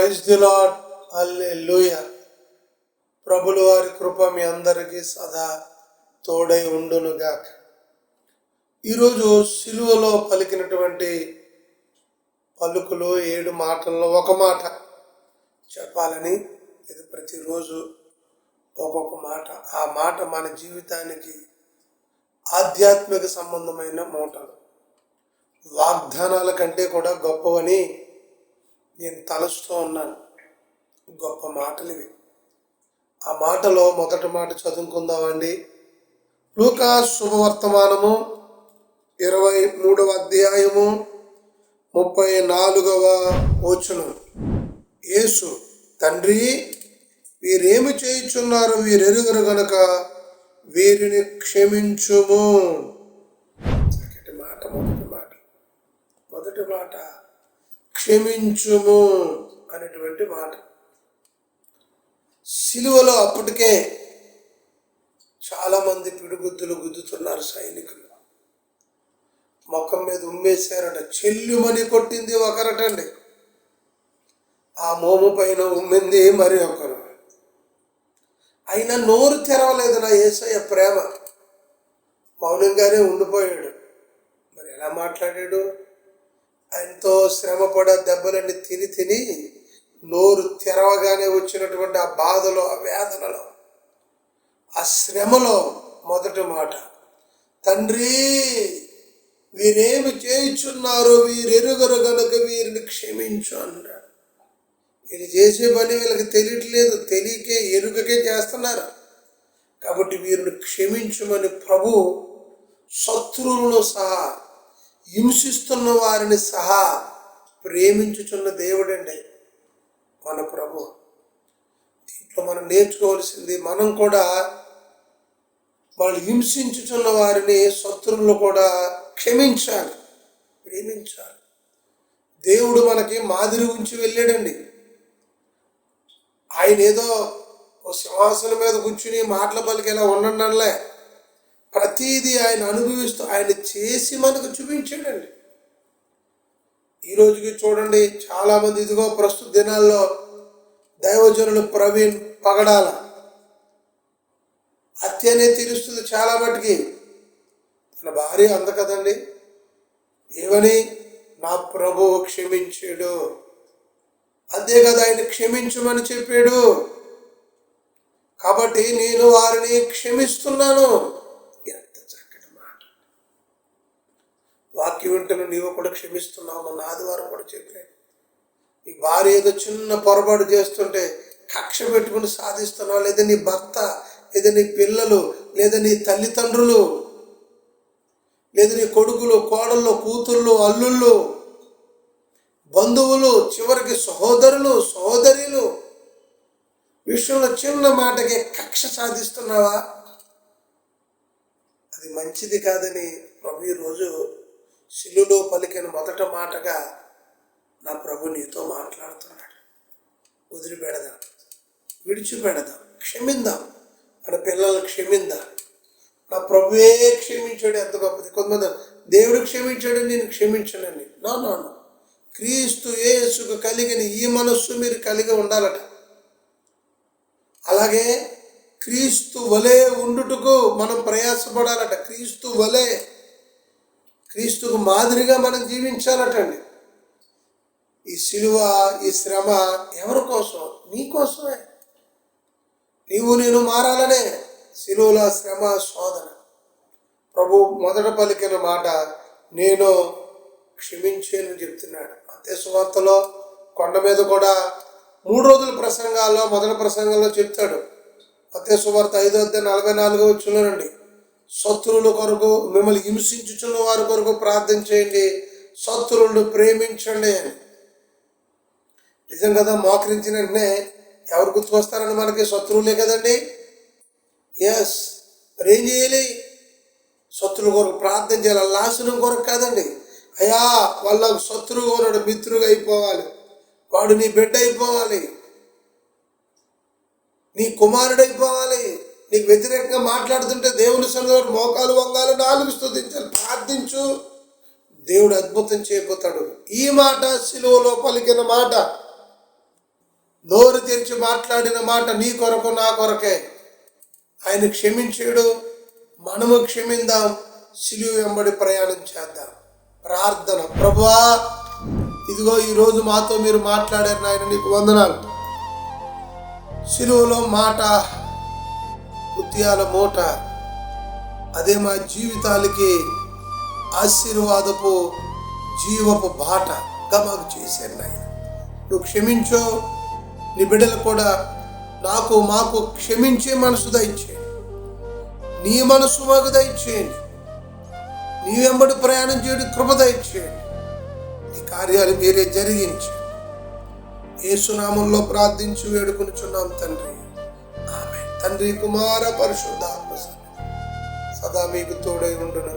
Praise the lord అల్లే లూయ ప్రభులు వారి కృప మీ అందరికీ సదా తోడై ఉండునుగాక. ఈరోజు సిలువలో పలికినటువంటి పలుకులు ఏడు మాటల్లో ఒక మాట చెప్పాలని ఇది ప్రతిరోజు ఒక్కొక్క మాట. ఆ మాట మన జీవితానికి ఆధ్యాత్మిక సంబంధమైన మూటలు. వాగ్దానాల కంటే కూడా గొప్పవని నేను తలుస్తూ ఉన్నాను. గొప్ప మాటలు ఇవి ఆ మాటలో మొదటి మాట చదువుకుందామండి. లూకా శుభవర్తమానము ఇరవై మూడవ అధ్యాయము ముప్పై నాలుగవ వచనం. యేసు తండ్రి వీరేమి చేయుచున్నారు వీరెరుగురు గనక వీరిని క్షమించుము. మాట మొదటి మాట. మొదటి మాట క్షమించుము అనేటువంటి మాట. సిలువలో అప్పటికే చాలామంది పిడుగుద్దులు గుద్దుతున్నారు సైనికులు. ముఖం మీద ఉమ్మేశారట చెల్లుమని కొట్టింది ఒకరటండి. ఆ మోము పైన ఉమ్మింది మరి ఒకరు. అయినా నోరు తెరవలేదు నా ఏసయ్య ప్రేమ. మౌనంగానే ఉండిపోయాడు. మరి ఎలా మాట్లాడాడు? ఆయనతో శ్రమపడ దెబ్బలన్నీ తిని తిని నోరు తెరవగానే వచ్చినటువంటి ఆ బాధలో ఆ వేదనలో ఆ శ్రమలో మొదటి మాట తండ్రి వీరేమి చేయుచున్నారు వీరెరుగరు గనుక వీరిని క్షమించు అన్నాడు. వీళ్ళు చేసే పని వీళ్ళకి తెలియట్లేదు తెలియకే ఎరుగకే చేస్తున్నారు. కాబట్టి వీరిని క్షమించమని ప్రభు శత్రువులను సహా హింసిస్తున్న వారిని సహా ప్రేమించుచున్న దేవుడండి మన ప్రభు. దీంట్లో మనం నేర్చుకోవాల్సింది మనం కూడా వాళ్ళు హింసించుచున్న వారిని శత్రువులను కూడా క్షమించాలి ప్రేమించాలి. దేవుడు మనకి మాదిరి ఉంచి వెళ్ళాడండి. ఆయన ఏదో సింహాసనం మీద కూర్చుని మాటల పలికి ఇలా ఉండండిలే ప్రతీది ఆయన అనుభవిస్తూ ఆయన చేసి మనకు చూపించాడండి. ఈ రోజుకి చూడండి చాలామంది ఇదిగో ప్రస్తుత దినాల్లో దైవజనులు ప్రవీణ్ పగడాల. హత్యనే తీరుస్తుంది చాలా మటుకి. తన భార్య అంద కదండి. ఏమని? నా ప్రభువు క్షమించాడు. అంతే కదా ఆయన క్షమించమని చెప్పాడు. కాబట్టి నేను వారిని క్షమిస్తున్నాను ఎంత చక్కటి మాట వాక్యం నీవు కూడా క్షమిస్తున్నావు మొన్న ఆదివారం కూడా చెప్పాను. నీ భార్య ఏదో చిన్న పొరపాటు చేస్తుంటే కక్ష పెట్టుకుని సాధిస్తున్నావు? లేదా నీ భర్త లేదా నీ పిల్లలు లేదా నీ తల్లిదండ్రులు లేదా నీ కొడుకులు కోడళ్ళు కూతుళ్ళు అల్లుళ్ళు బంధువులు చివరికి సహోదరులు సహోదరులు విషయంలో చిన్న మాటకి కక్ష సాధిస్తున్నావా? అది మంచిది కాదని ప్రభు ఈరోజు శిలులో పలికిన మొదట మాటగా నా ప్రభు నీతో మాట్లాడుతున్నాడు. వదిలిపెడదాం విడిచిపెడదాం క్షమిందాం. మన పిల్లలు క్షమిందాం. నా ప్రభువే క్షమించాడు ఎంత గొప్పది. కొంతమంది దేవుడు క్షమించాడు నేను క్షమించనని నా నో క్రీస్తు యేసుకు కలిగిన ఈ మనస్సు మీరు కలిగి ఉండాలట. అలాగే క్రీస్తు వలె ఉండుటకు మనం ప్రయాసపడాలట. క్రీస్తు వలె క్రీస్తుకు మాదిరిగా మనం జీవించాలటండి. ఈ సిలువ ఈ శ్రమ ఎవరి కోసం నీ కోసమే. నీవు నేను మారాలనే సిలువల శ్రమ శోధన. ప్రభు మొదట పలికిన మాట నేను క్షమించేను చెప్తున్నాడు. అంతే సువార్తలో కొండ మీద కూడా మూడు రోజుల ప్రసంగాల్లో మొదటి ప్రసంగంలో చెప్తాడు. అత్తే సువార్త ఐదో వద్ద నలభై నాలుగో వచ్చులోనండి శత్రువుల కొరకు మిమ్మల్ని హింసించుచున్న వారి కొరకు ప్రార్థన చేయండి. శత్రువులను ప్రేమించండి అని. నిజం కదా మోకరించిన వెంటనే ఎవరు గుర్తుకొస్తారని మనకి? శత్రువులే కదండి. ఎస్ మరి ఏం చేయాలి? శత్రువుల కొరకు ప్రార్థన చేయాలి. లాసనం కొరకు కాదండి. అయ్యా వాళ్ళ శత్రువు ఉన్నాడు మిత్రుగా అయిపోవాలి. వాడు నీ బిడ్డ అయిపోవాలి. నీ కుమారుడు అయిపోవాలి. నీకు వ్యతిరేకంగా మాట్లాడుతుంటే దేవుని సన్నిధిలో మోకాలు వంగాలు నాలుగు స్థుతించాలి ప్రార్థించు. దేవుడు అద్భుతం చేయబోతాడు. ఈ మాట శిలువలో పలికిన మాట నోరు తెరిచి మాట్లాడిన మాట నీ కొరకు నా కొరకే. ఆయన క్షమించాడు. మనము క్షమిందాం. సిలువ వెంబడి ప్రయాణం చేద్దాం. ప్రార్థన. ప్రభువా ఇదిగో ఈరోజు మాతో మీరు మాట్లాడారు నాయన నీకు వందనాలు. సిలువలో మాట ముత్యాల మూట. అదే మా జీవితాలకి ఆశీర్వాదపు జీవపు బాటగా మాకు చేశాను నాయన. నువ్వు క్షమించో నీ బిడ్డలు కూడా నాకు మాకు క్షమించే మనసు దయచేయండి. నీ మనసు మాకు దయచేయండి. నీ వెంబడి ప్రయాణం చేయడం కృప దయచేయండి. నీ కార్యాలు మీరే జరిగించండి. ఏసునామంలో ప్రార్థించి వేడుకుని చున్నాం తండ్రి. తండ్రి కుమార పరిశుద్ధాత్మ సన్నిధి సదా మీకు తోడై ఉండును